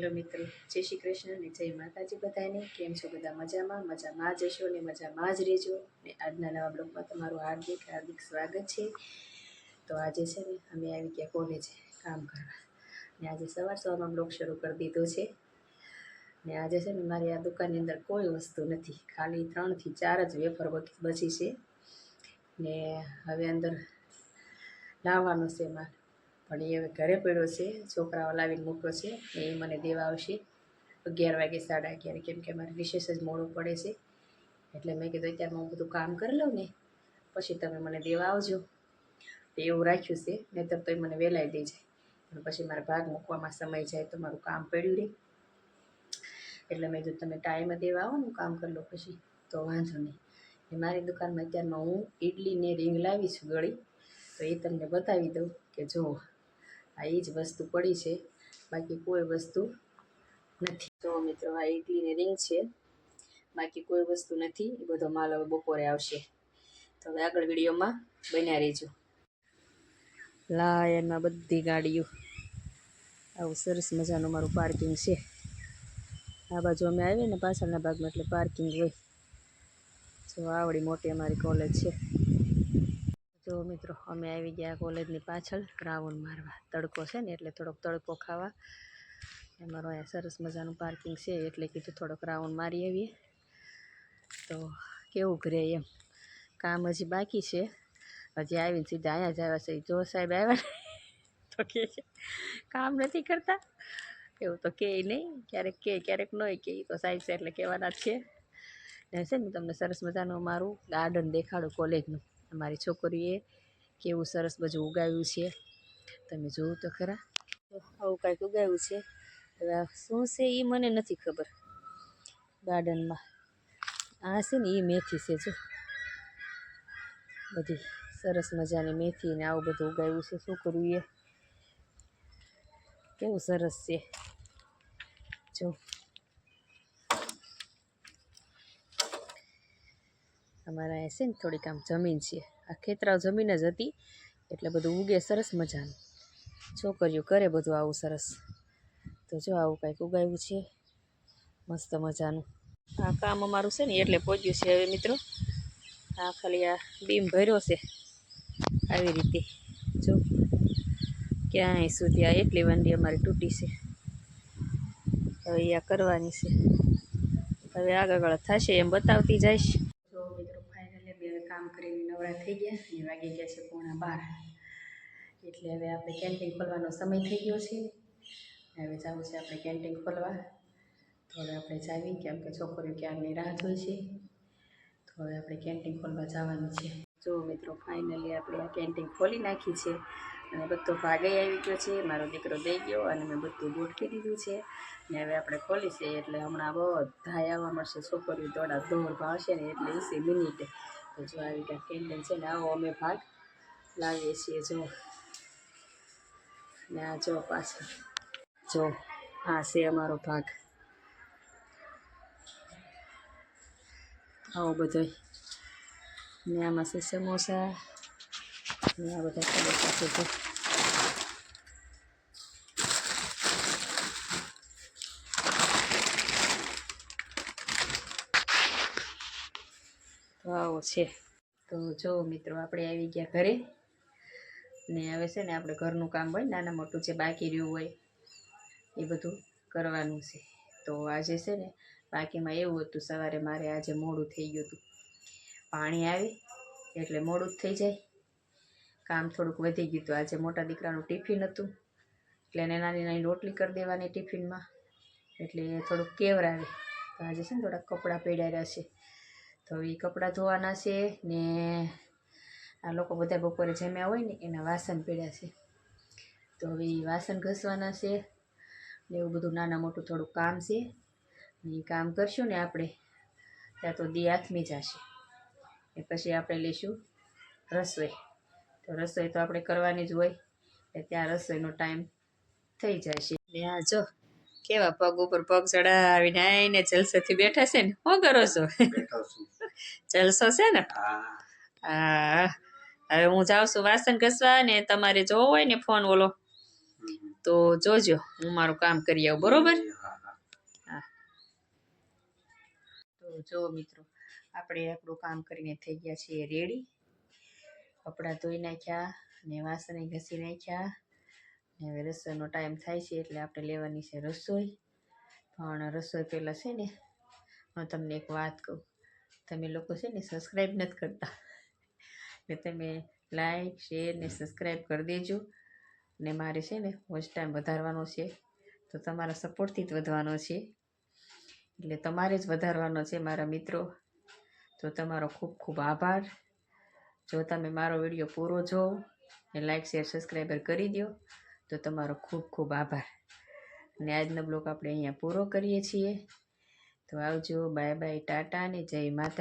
Hello મિત્રો, જય શ્રી કૃષ્ણ અને જય માતાજી બધાને. કેમ છો બધા મજામાં? મજામાં જ હશો ને મજામાં જ રહેજો. ને આજના નવા બ્લોગમાં તમારું હાર્દિક હાર્દિક સ્વાગત છે. તો આજે છે ને અમે આવી ગયા કોલેજે કામ કરવા. ને આજે સવાર સવારમાં બ્લોગ શરૂ કરી દીધો છે. ને આજે છે ને મારી આ દુકાનની અંદર કોઈ વસ્તુ નથી. ખાલી ત્રણથી ચાર જ વેફર બચ- છે. ને હવે અંદર લાવવાનો છે માલ પણ એ હવે ઘરે પડ્યો છે, છોકરાઓ લાવીને મૂક્યો છે એ મને દેવા આવશે અગિયાર વાગે સાડા અગિયાર, કેમ કે મારે વિશેષ જ મોડું પડે છે. એટલે મેં કીધું અત્યારમાં હું બધું કામ કરી લઉં ને, પછી તમે મને દેવા આવજો. એવું રાખ્યું છે, નહીતર તો એ મને વહેલાઈ દઈ જાય અને પછી મારે ભાગ મૂકવામાં સમય જાય તો મારું કામ પડ્યું રહે એટલે મેં કીધું તમે ટાઈમે દેવા આવો ને કામ કરી લો પછી. તો વાંધો નહીં. મારી દુકાનમાં અત્યારમાં હું ઇડલી ને રીંગ લાવી છું ગળી, તો એ તમને બતાવી દઉં કે જુઓ આ એ જ વસ્તુ પડી છે. બાકી કોઈ વસ્તુ નથી. તો મિત્રો, આ ઇડલીની રિંગ છે. બાકી કોઈ વસ્તુ નથી. એ બધો માલ હવે બપોરે આવશે. તો હવે આગળ વિડીયોમાં બન્યા રહેજો. લાયનમાં બધી ગાડીઓ. આવું સરસ મજાનું મારું પાર્કિંગ છે. આ બાજુ અમે આવીએ ને પાછળના ભાગમાં એટલે પાર્કિંગ હોય. જો આવડી મોટી અમારી કોલેજ છે. જો મિત્રો અમે આવી ગયા કોલેજની પાછળ. રાઉન્ડ મારવા. તડકો છે ને એટલે થોડોક તડકો ખાવા. અમારો અહીંયા સરસ મજાનું પાર્કિંગ છે એટલે કીધું થોડોક રાઉન્ડ મારી આવીએ. તો કેવું ઘરે એમ? કામ હજી બાકી છે. હજી આવીને સીધા અહીંયા જ આવ્યા છે. જો સાહેબ આવ્યા તો કે કામ નથી કરતા? એવું તો કહે નહીં. ક્યારેક કે ક્યારેક નહીં કે તો સાહેબ છે એટલે કહેવાના જ છે. ને છે ને તમને સરસ મજાનું મારું ગાર્ડન દેખાડું કોલેજનું. અમારી છોકરીએ કેવું સરસ બધું ઉગાવ્યું છે. તમે જોયું તો ખરા. આવું કાંઈક ઉગાવ્યું છે. હવે શું છે એ મને નથી ખબર. ગાર્ડનમાં. આ છે ને એ મેથી છે જો. બધી સરસ મજાની મેથી ને આવું બધું ઉગાવ્યું છે છોકરીએ. કેવું સરસ છે. જો. અમારા અહીંયા છે ને થોડીક આમ જમીન છે. આ ખેતરાવ જમીન જ હતી, એટલે બધું ઉગે સરસ મજાનું. છોકરીઓ કરે બધું આવું સરસ. તો જો આવું કાંઈક ઉગાવ્યું છે. મસ્ત મજાનું. આ કામ અમારું છે ને એટલે પહોંચ્યું છે હવે મિત્રો. આ ખાલી આ બીમ ભર્યો છે. આવી રીતે. જો, ક્યાંય સુધી આ એટલી વાંડી અમારી તૂટી છે. હવે આ કરવાની છે. હવે આગળ થશે એમ બતાવતી જઈશ. નવરા થઈ ગયા અને વાગી ગયા છે પોણા બાર. એટલે હવે આપણે કેન્ટીન ખોલવાનો સમય થઈ ગયો છે. હવે જવું છે આપણે કેન્ટીન ખોલવા. તો હવે આપણે જાવી કેમ કે છોકરીઓ ક્યારની રાહ જોઈ છે. તો હવે આપણે કેન્ટીન ખોલવા જવાનું છે. જો મિત્રો ફાઇનલી આપણે આ કેન્ટીન ખોલી નાખી છે. અને બધો ભાગે આવી ગયો છે. મારો દીકરો દઈ ગયો અને મેં બધું ગોઠવી દીધું છે. ને હવે આપણે ખોલી છે એટલે હમણાં બધા આવવા મળશે. છોકરીઓ દોડા દોડ ભાવશે ને એટલે એસી મિનિટે. તો જો આવી રીતે કેન્ટીન છે ને આવો અમે ભાગ લાવીએ છીએ, જો. ને આ જો પાછળ. જો, આ છે અમારો ભાગ. આવો બધો. ને આમાં છે સમોસા. ને આ બધા સમોસા છે તો આવો છે. તો જો મિત્રો, આપણે આવી ગયા ઘરે. ને હવે છે ને આપણે ઘરનું કામ હોય, નાના મોટું જે બાકી રહ્યું હોય, એ બધું કરવાનું છે. તો આજે છે ને, બાકીમાં એવું હતું, સવારે મારે આજે મોડું થઈ ગયું હતું. પાણી આવે, એટલે મોડું જ થઈ જાય. કામ થોડુંક વધી ગયું હતું. આજે મોટા દીકરાનું ટિફિન હતું. એટલે એને નાની નાની રોટલી કરી દેવાની ટિફિનમાં. એટલે થોડુંક કેવરાવે. તો આજે છે ને થોડાક કપડાં પહેર્યા છે. તો એ કપડાં ધોવાના છે ને આ લોકો બધા બપોરે જમ્યા હોય ને એના વાસણ પીડ્યા છે. તો હવે એ વાસણ ઘસવાના છે ને એવું બધું નાના મોટું થોડું કામ છે. એ કામ કરશું ને આપણે, ત્યાં તો દી હાથમી જશે. ને પછી આપણે લઈશું રસોઈ. તો રસોઈ તો આપણે કરવાની જ હોય, એટલે ત્યાં રસોઈનો ટાઈમ થઈ છે ને આ જો, કેવા પગ ઉપર પગ ચડાવીને આવીને જલસેથી બેઠા છે ને શું કરો છું. જલસો છે ને? હા. હવે હું જાઉં છું વાસણ ઘસવા ને તમારે જોવો હોય ને ફોન ઓલો. તો જોજો હું મારું કામ કરી આવું બરોબર? હા તો જો મિત્રો આપણે આપણું કામ કરીને થઈ ગયા છીએ રેડી. કપડાં ધોઈ નાખ્યા ને વાસણે ઘસી નાખ્યા. ને હવે રસોઈનો ટાઈમ થાય છે એટલે આપણે લેવાની છે રસોઈ. પણ રસોઈ પહેલાં છે ને હું તમને એક વાત કહું. તમે લોકો છે ને સબસ્ક્રાઈબ નથી કરતા ને તમે લાઈક શેર ને સબસ્ક્રાઈબ કરી દેજો ને મારે છે ને વોચ ટાઈમ વધારવાનો છે. તો તમારા સપોર્ટથી જ વધવાનો છે. એટલે તમારે જ વધારવાનો છે, મારા મિત્રો. તો તમારો ખૂબ ખૂબ આભાર. જો તમે મારો વીડિયો પૂરો જોવો ને લાઈક શેર સબસ્ક્રાઈબર કરી દો, તો તમારો ખૂબ ખૂબ આભાર. અને આજનો બ્લોગ આપણે અહીંયા પૂરો કરીએ છીએ. તો આવજો બાય બાય ટાટા ને જય માતા